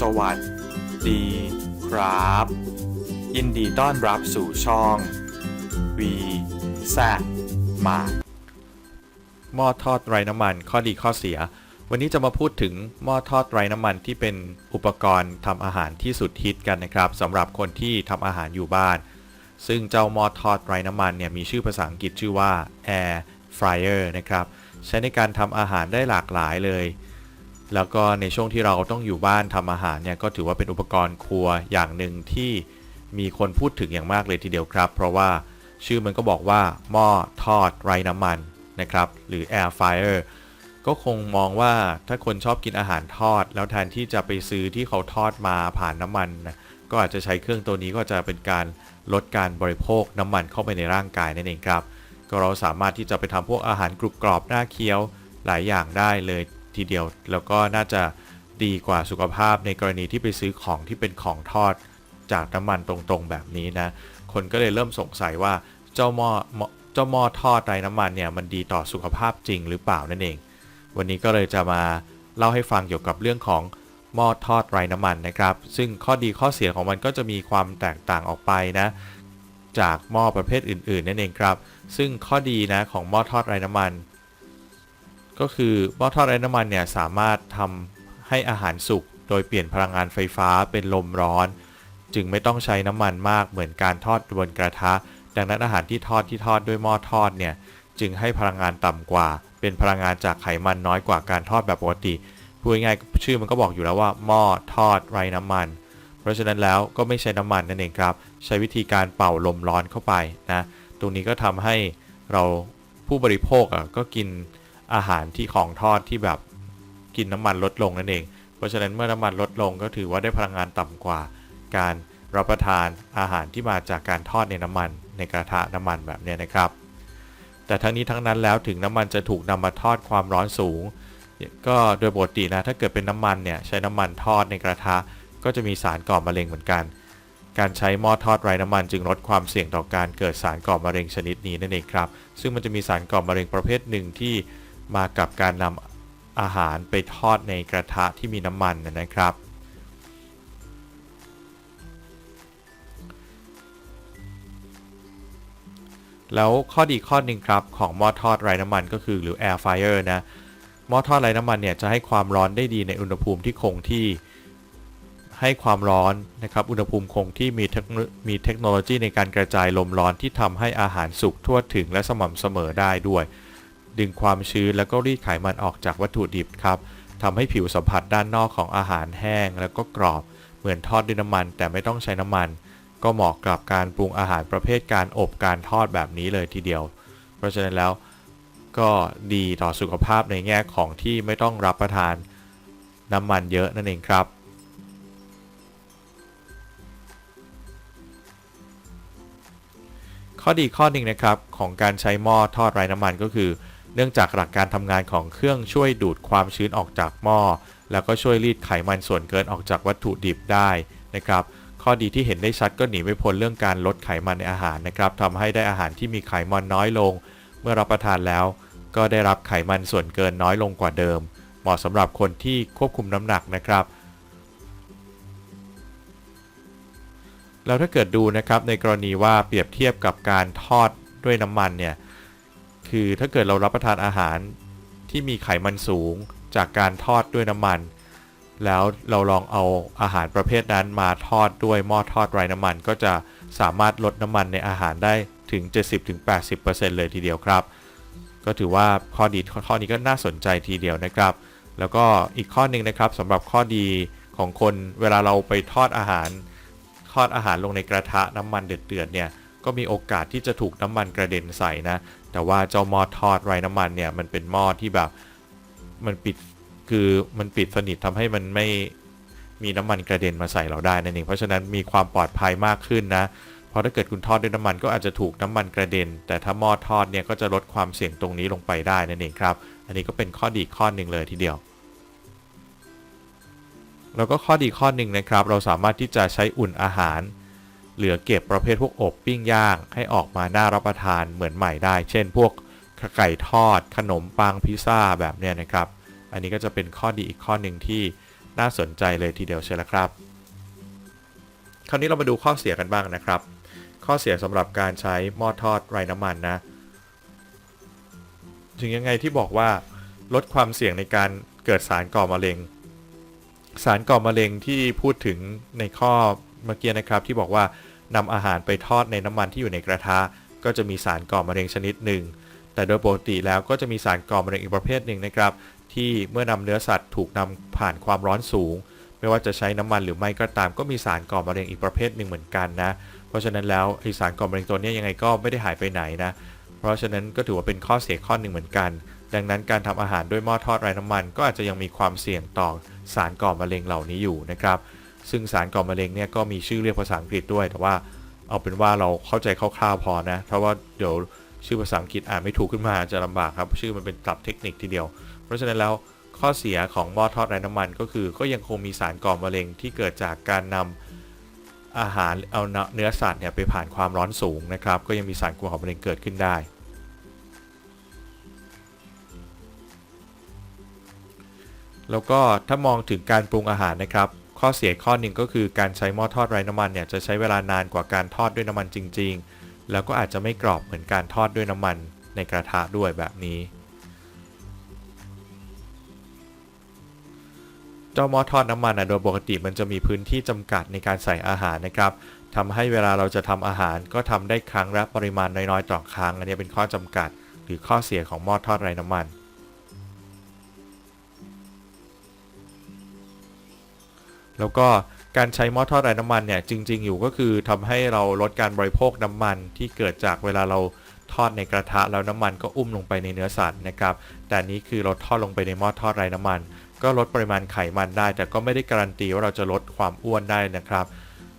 สวัสดีครับ ยินดีต้อนรับสู่ช่อง V แซมาหม้อทอดไร้น้ำมันข้อดีข้อเสีย วันนี้จะมาพูดถึงหม้อทอดไร้น้ำมันที่เป็นอุปกรณ์ทำอาหารที่สุดฮิตกันนะครับสำหรับคนที่ทำอาหารอยู่บ้าน ซึ่งเจ้าหม้อทอดไร้น้ำมันเนี่ยมีชื่อภาษาอังกฤษชื่อว่า Air Fryer นะครับใช้ในการทำอาหารได้หลากหลายเลย แล้วก็ในช่วงที่เราต้องอยู่บ้านทำอาหารเนี่ยก็ถือว่าเป็นอุปกรณ์ครัวอย่างหนึ่งที่มีคนพูดถึงอย่างมากเลยทีเดียวครับ เพราะว่าชื่อมันก็บอกว่าหม้อทอดไร้น้ำมันนะครับ หรือ air fryer ก็คงมองว่าถ้าคนชอบกินอาหารทอด แล้วแทนที่จะไปซื้อที่เขาทอดมาผ่านน้ำมันนะก็อาจจะใช้เครื่องตัวนี้ก็จะเป็นการลดการบริโภคน้ำมันเข้าไปในร่างกายนั่นเองครับ ก็เราสามารถที่จะไปทำพวกอาหารกรุบกรอบหน่าเคี้ยวหลายอย่างได้เลย ทีเดียว แล้วก็น่าจะดีกว่าสุขภาพในกรณีที่ไปซื้อของที่เป็นของทอดจากน้ำมันตรงๆแบบนี้นะ คนก็เลยเริ่มสงสัยว่าเจ้าหม้อเจ้าหม้อทอดไร้น้ำมันเนี่ยมันดีต่อสุขภาพจริงหรือเปล่านั่นเอง วันนี้ก็เลยจะมาเล่าให้ฟังเกี่ยวกับเรื่องของหม้อทอดไร้น้ำมันนะครับ ซึ่งข้อดีข้อเสียของมันก็จะมีความแตกต่างออกไปนะ จากหม้อประเภทอื่นๆนั่นเองครับ ซึ่งข้อดีนะของหม้อทอดไร้น้ำมัน ก็คือหม้อทอดไร้น้ำมันเนี่ยสามารถทำให้อาหารสุกโดยเปลี่ยนพลังงานไฟฟ้าเป็นลมร้อน จึงไม่ต้องใช้น้ำมันมากเหมือนการทอดบนกระทะ ดังนั้นอาหารที่ทอดที่ทอดด้วยหม้อทอดเนี่ยจึงให้พลังงานต่ำกว่า เป็นพลังงานจากไขมันน้อยกว่าการทอดแบบปกติพูดง่ายชื่อมันก็บอกอยู่แล้วว่าหม้อทอดไร้น้ำมัน เพราะฉะนั้นแล้วก็ไม่ใช้น้ำมันนั่นเองครับ ใช้วิธีการเป่าลมร้อนเข้าไปนะตรงนี้ก็ทำให้เราผู้บริโภคก็กิน อาหารที่ของทอดที่แบบกินน้ำมันลดลงนั่นเอง เพราะฉะนั้นเมื่อน้ำมันลดลงก็ถือว่าได้พลังงานต่ำกว่า การรับประทานอาหารที่มาจากการทอดในน้ำมันในกระทะน้ำมันแบบนี้นะครับ แต่ทั้งนี้ทั้งนั้นแล้วถึงน้ำมันจะถูกนำมาทอดความร้อนสูง ก็โดยปกตินะถ้าเกิดเป็นน้ำมันเนี่ยใช้น้ำมันทอดในกระทะ ก็จะมีสารก่อมะเร็งเหมือนกัน การใช้หม้อทอดไร้น้ำมันจึงลดความเสี่ยงต่อการเกิดสารก่อมะเร็งชนิดนี้นั่นเองครับ ซึ่งมันจะมีสารก่อมะเร็งประเภทหนึ่งที่ มากับการนำอาหารไปทอดในกระทะที่มีน้ำมันนะครับ แล้วข้อดีข้อหนึ่งครับของหม้อทอดไร้น้ำมันก็คือหรือ air fryer นะหม้อทอดไร้น้ำมันเนี่ยจะให้ความร้อนได้ดีในอุณหภูมิที่คงที่ให้ความร้อนนะครับ อุณหภูมิคงที่มีเทคมีเทคโนโลยีในการกระจายลมร้อนที่ทำให้อาหารสุกทั่วถึงและสม่ำเสมอได้ด้วย ดึงความชื้นแล้วก็รีดไขมันออกจากวัตถุดิบครับทำให้ผิวสัมผัสด้านนอกของอาหารแห้ง แล้วก็กรอบเหมือนทอดด้วยน้ำมัน แต่ไม่ต้องใช้น้ำมัน ก็เหมาะกับการปรุงอาหารประเภทการอบการทอดแบบนี้เลยทีเดียว เพราะฉะนั้นแล้วก็ดีต่อสุขภาพในแง่ของที่ไม่ต้องรับประทานน้ำมันเยอะนั่นเองครับข้อดีข้อหนึ่งนะครับของการใช้หม้อทอดไร้น้ำมันก็คือ เนื่องจากหลักการทำงานของเครื่องช่วยดูดความชื้นออกจากหม้อ แล้วก็ช่วยรีดไขมันส่วนเกินออกจากวัตถุดิบได้นะครับ ข้อดีที่เห็นได้ชัดก็หนีไม่พ้นเรื่องการลดไขมันในอาหารนะครับทำให้ได้อาหารที่มีไขมันน้อยลง เมื่อรับประทานแล้ว ก็ได้รับไขมันส่วนเกินน้อยลงกว่าเดิม เหมาะสำหรับคนที่ควบคุมน้ำหนักนะครับแล้วถ้าเกิดดูนะครับในกรณีว่าเปรียบเทียบกับการทอดด้วยน้ำมันเนี่ย คือถ้าเกิดเรารับประทานอาหารที่มีไขมันสูงจากการทอดด้วยน้ำมัน แล้วเราลองเอาอาหารประเภทนั้นมาทอดด้วยหม้อทอดไร้น้ำมัน ก็จะสามารถลดน้ำมันในอาหารได้ถึง 70-80%เลยทีเดียวครับ ก็ถือว่าข้อดีข้อนี้ก็น่าสนใจทีเดียวนะครับ แล้วก็อีกข้อหนึ่งนะครับสำหรับข้อดีของคนเวลาเราไปทอดอาหาร ทอดอาหารลงในกระทะน้ำมันเดือดๆเนี่ยก็มีโอกาสที่จะถูกน้ำมันกระเด็นใส่นะ แต่ว่าเจ้าหม้อทอดไร้น้ำมันเนี่ยมันเป็นหม้อที่แบบมันปิดคือมันปิดสนิททำให้มันไม่มีน้ำมันกระเด็นมาใส่เราได้นั่นเองเพราะฉะนั้นมีความปลอดภัยมากขึ้นนะเพราะถ้าเกิดคุณทอดด้วยน้ำมันก็อาจจะถูกน้ำมันกระเด็น แต่ถ้าหม้อทอดเนี่ยก็จะลดความเสี่ยงตรงนี้ลงไปได้นั่นเองครับ อันนี้ก็เป็นข้อดีข้อหนึ่งเลยทีเดียว แล้วก็ข้อดีข้อหนึ่งนะครับ เราสามารถที่จะใช้อุ่นอาหาร เหลือเก็บประเภทพวกอบปิ้งย่าง ให้ออกมาน่ารับประทานเหมือนใหม่ได้ เช่น พวกไก่ทอด ขนมปังพิซซ่าแบบเนี้ยนะครับ อันนี้ก็จะเป็นข้อดีอีกข้อหนึ่งที่น่าสนใจเลยทีเดียวใช่แล้วครับ คราวนี้เรามาดูข้อเสียกันบ้างนะครับ ข้อเสียสำหรับการใช้หม้อทอดไร้น้ำมันนะ ถึงยังไงที่บอกว่าลดความเสี่ยงในการเกิดสารก่อมะเร็ง สารก่อมะเร็งที่พูดถึงในข้อ เมื่อกี้นะครับที่บอกว่านำอาหารไปทอดในน้ำมันที่อยู่ในกระทะ ก็จะมีสารก่อมะเร็งชนิดหนึ่ง แต่โดยปกติแล้วก็จะมีสารก่อมะเร็งอีกประเภทหนึ่งนะครับ ที่เมื่อนำเนื้อสัตว์ถูกนำผ่านความร้อนสูง ไม่ว่าจะใช้น้ำมันหรือไม่ก็ตาม ก็มีสารก่อมะเร็งอีกประเภทหนึ่งเหมือนกันนะ เพราะฉะนั้นแล้วไอสารก่อมะเร็งตัวนี้ยังไงก็ไม่ได้หายไปไหนนะ เพราะฉะนั้นก็ถือว่าเป็นข้อเสียข้อหนึ่งเหมือนกัน ดังนั้นการทำอาหารด้วยหม้อทอดไร้น้ำมัน ก็อาจจะยังมีความเสี่ยงต่อสารก่อมะเร็งเหล่านี้อยู่นะครับ ซึ่งสารก่อมะเร็งเนี่ยก็มีชื่อเรียกภาษาอังกฤษด้วย แต่ว่าเอาเป็นว่าเราเข้าใจคร่าวๆพอนะ เพราะว่าเดี๋ยวชื่อภาษาอังกฤษอ่านไม่ถูกขึ้นมาจะลำบากครับ ชื่อมันเป็นศัพท์เทคนิคทีเดียว เพราะฉะนั้นแล้วข้อเสียของหม้อทอดไร้น้ำมันก็คือ ก็ยังคงมีสารก่อมะเร็งที่เกิดจากการนำอาหารเอาเนื้อสัตว์เนี่ยไปผ่านความร้อนสูงนะครับ ก็ยังมีสารก่อมะเร็งเกิดขึ้นได้ แล้วก็ถ้ามองถึงการปรุงอาหารนะครับ ข้อเสียข้อหนึ่งก็คือการใช้หม้อทอดไร้น้ำมันเนี่ยจะใช้เวลานานกว่าการทอดด้วยน้ำมันจริง ๆ แล้วก็อาจจะไม่กรอบเหมือนการทอดด้วยน้ำมันในกระทะด้วยแบบนี้ เจ้าหม้อทอดน้ำมันนะโดยปกติมันจะมีพื้นที่จำกัดในการใส่อาหารนะครับทำให้เวลาเราจะทำอาหารก็ทำได้ครั้งละปริมาณน้อยๆต่อครั้ง อันนี้เป็นข้อจำกัด หรือข้อเสียของหม้อทอดไร้น้ำมัน แล้วก็การใช้หม้อทอดไร้น้ำมันเนี่ยจริง ๆ อยู่ก็คือทำให้เราลดการบริโภคน้ำมันที่เกิดจากเวลาเราทอดในกระทะแล้วน้ำมันก็อุ้มลงไปในเนื้อสัตว์นะครับ แต่นนี้คือเราทอดลงไปในหม้อทอดไร้น้ำมัน ก็ลดปริมาณไขมันได้ แต่ก็ไม่ได้การันตีว่าเราจะลดความอ้วนได้นะครับ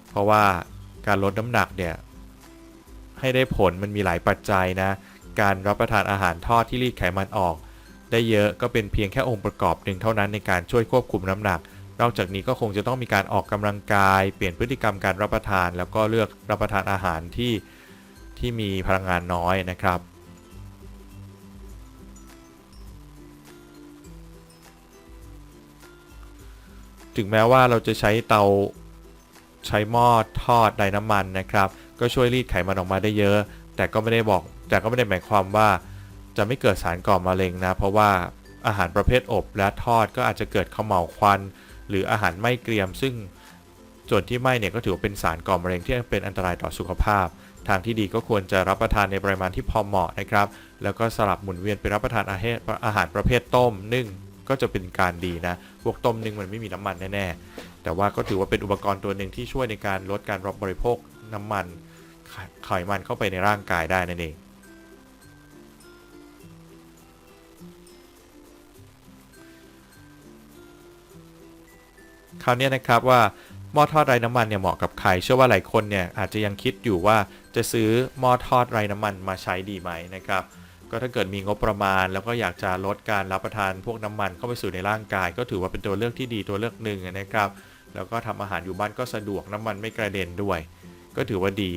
เพราะว่าการลดน้ำหนักเนี่ยให้ได้ผลมันมีหลายปัจจัยนะ การรับประทานอาหารทอดที่รีดไขมันออก ได้เยอะก็เป็นเพียงแค่องค์ประกอบหนึ่งเท่านั้นในการช่วยควบคุมน้ำหนัก นอกจากนี้ก็คงจะต้องมีการออกกำลังกาย เปลี่ยนพฤติกรรมการรับประทาน แล้วก็เลือกรับประทานอาหารที่ที่มีพลังงานน้อยนะครับถึงแม้ว่าเราจะใช้เตาใช้หม้อทอดไร้น้ำมันนะครับ ก็ช่วยรีดไขมันออกมาได้เยอะ แต่ก็ไม่ได้บอกแต่ก็ไม่ได้หมายความว่า จะไม่เกิดสารก่อมะเร็งนะ เพราะว่าอาหารประเภทอบและทอดก็อาจจะเกิดขม่าวควัน หรืออาหารไม่เกรียม ซึ่งส่วนที่ไม่เนี่ยก็ถือว่าเป็นสารก่อมะเร็งที่เป็นอันตรายต่อสุขภาพ ทางที่ดีก็ควรจะรับประทานในปริมาณที่พอเหมาะนะครับ แล้วก็สลับหมุนเวียนไปรับประทานอาหารอาหารประเภทต้มนึ่งก็จะเป็นการดีนะ พวกต้มนึ่งมันไม่มีน้ำมันแน่ๆ แต่ว่าก็ถือว่าเป็นอุปกรณ์ตัวหนึ่งที่ช่วยในการลดการรับบริโภคน้ำมันไขมันเข้าไปในร่างกายได้นั่นเอง คราวนี้นะครับว่าหม้อทอดไร้น้ำมันเนี่ยเหมาะกับใคร เชื่อว่าหลายคนเนี่ยอาจจะยังคิดอยู่ว่าจะซื้อหม้อทอดไร้น้ำมันมาใช้ดีไหมนะครับก็ถ้าเกิดมีงบประมาณ แล้วก็อยากจะลดการรับประทานพวกน้ำมันเข้าไปสู่ในร่างกาย ก็ถือว่าเป็นตัวเลือกที่ดีตัวเลือกหนึ่งนะครับ แล้วก็ทำอาหารอยู่บ้านก็สะดวกน้ำมันไม่กระเด็นด้วย ก็ถือว่าดี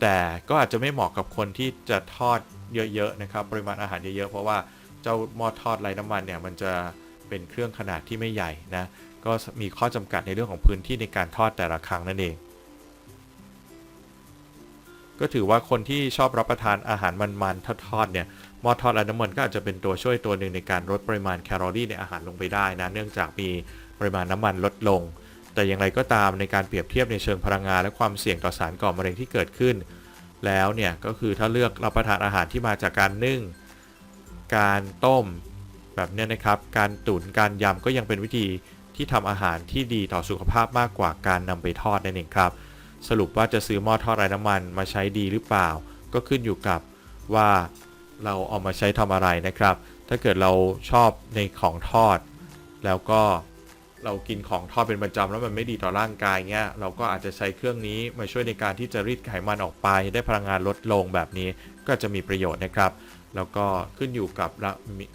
แต่ก็อาจจะไม่เหมาะกับคนที่จะทอดเยอะๆนะครับปริมาณอาหารเยอะๆเพราะว่าเจ้าหม้อทอดไร้น้ำมันเนี่ยมันจะ เป็นเครื่องขนาดที่ไม่ใหญ่นะ ก็มีข้อจำกัดในเรื่องของพื้นที่ในการทอดแต่ละครั้งนั่นเอง ก็ถือว่าคนที่ชอบรับประทานอาหารมันๆทอดๆเนี่ยหม้อทอดไร้น้ำมันก็อาจจะเป็นตัวช่วยตัวหนึ่งในการลดปริมาณแคลอรี่ในอาหารลงไปได้นะ เนื่องจากมีปริมาณน้ำมันลดลง แต่อย่างไรก็ตามในการเปรียบเทียบในเชิงพลังงานและความเสี่ยงต่อสารก่อมะเร็งที่เกิดขึ้น แล้วเนี่ยก็คือถ้าเลือกรับประทานอาหารที่มาจากการนึ่ง การต้ม แบบนี้นะครับ การตุ๋นการยำก็ยังเป็นวิธีที่ทำอาหารที่ดีต่อสุขภาพมากกว่าการนำไปทอดนั่นเองครับ สรุปว่าจะซื้อหม้อทอดไร้น้ำมันมาใช้ดีหรือเปล่า ก็ขึ้นอยู่กับว่าเราเอามาใช้ทำอะไรนะครับ ถ้าเกิดเราชอบในของทอด แล้วก็เรากินของทอดเป็นประจำแล้วมันไม่ดีต่อร่างกายเงี้ยเราก็อาจจะใช้เครื่องนี้มาช่วยในการที่จะรีดไขมันออกไป ได้พลังงานลดลงแบบนี้ก็จะมีประโยชน์นะครับ แล้วก็ขึ้นอยู่กับ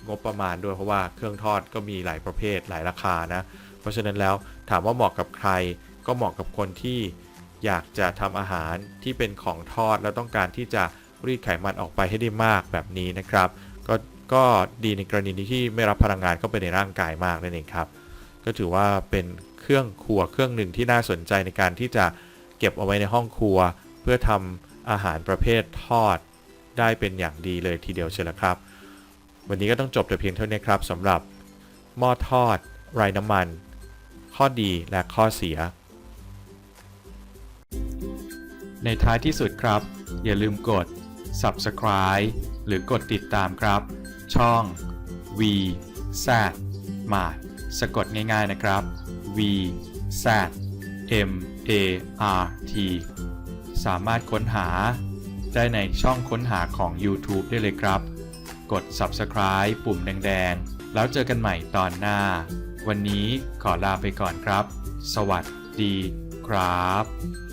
งบประมาณด้วยเพราะว่าเครื่องทอดก็มีหลายประเภทหลายราคานะ เพราะฉะนั้นแล้วถามว่าเหมาะกับใครก็เหมาะกับคนที่อยากจะทำอาหารที่เป็นของทอดแล้วต้องการที่จะรีดไขมันออกไปให้ได้มากแบบนี้นะครับ ก็ก็ดีในกรณีที่ไม่รับพลังงานเข้าไปในร่างกายมากนั่นเองครับ ก็ถือว่าเป็นเครื่องครัวเครื่องหนึ่งที่น่าสนใจในการที่จะเก็บเอาไว้ในห้องครัว เพื่อทำอาหารประเภททอด ได้เป็นอย่างดีเลยทีเดียวเชียวละครับ วันนี้ก็ต้องจบแต่เพียงเท่านี้ครับสำหรับหม้อทอดไร้น้ำมัน ข้อดีและข้อเสีย ในท้ายที่สุดครับ อย่าลืมกด subscribe หรือกดติดตามครับ ช่อง V Z Mart สะกดง่ายๆนะครับ V Z M A R T สามารถค้นหา ได้ในช่องค้นหาของ YouTube ได้เลยครับ กด subscribe ปุ่มแดงๆ แล้วเจอกันใหม่ตอนหน้า วันนี้ขอลาไปก่อนครับ สวัสดีครับ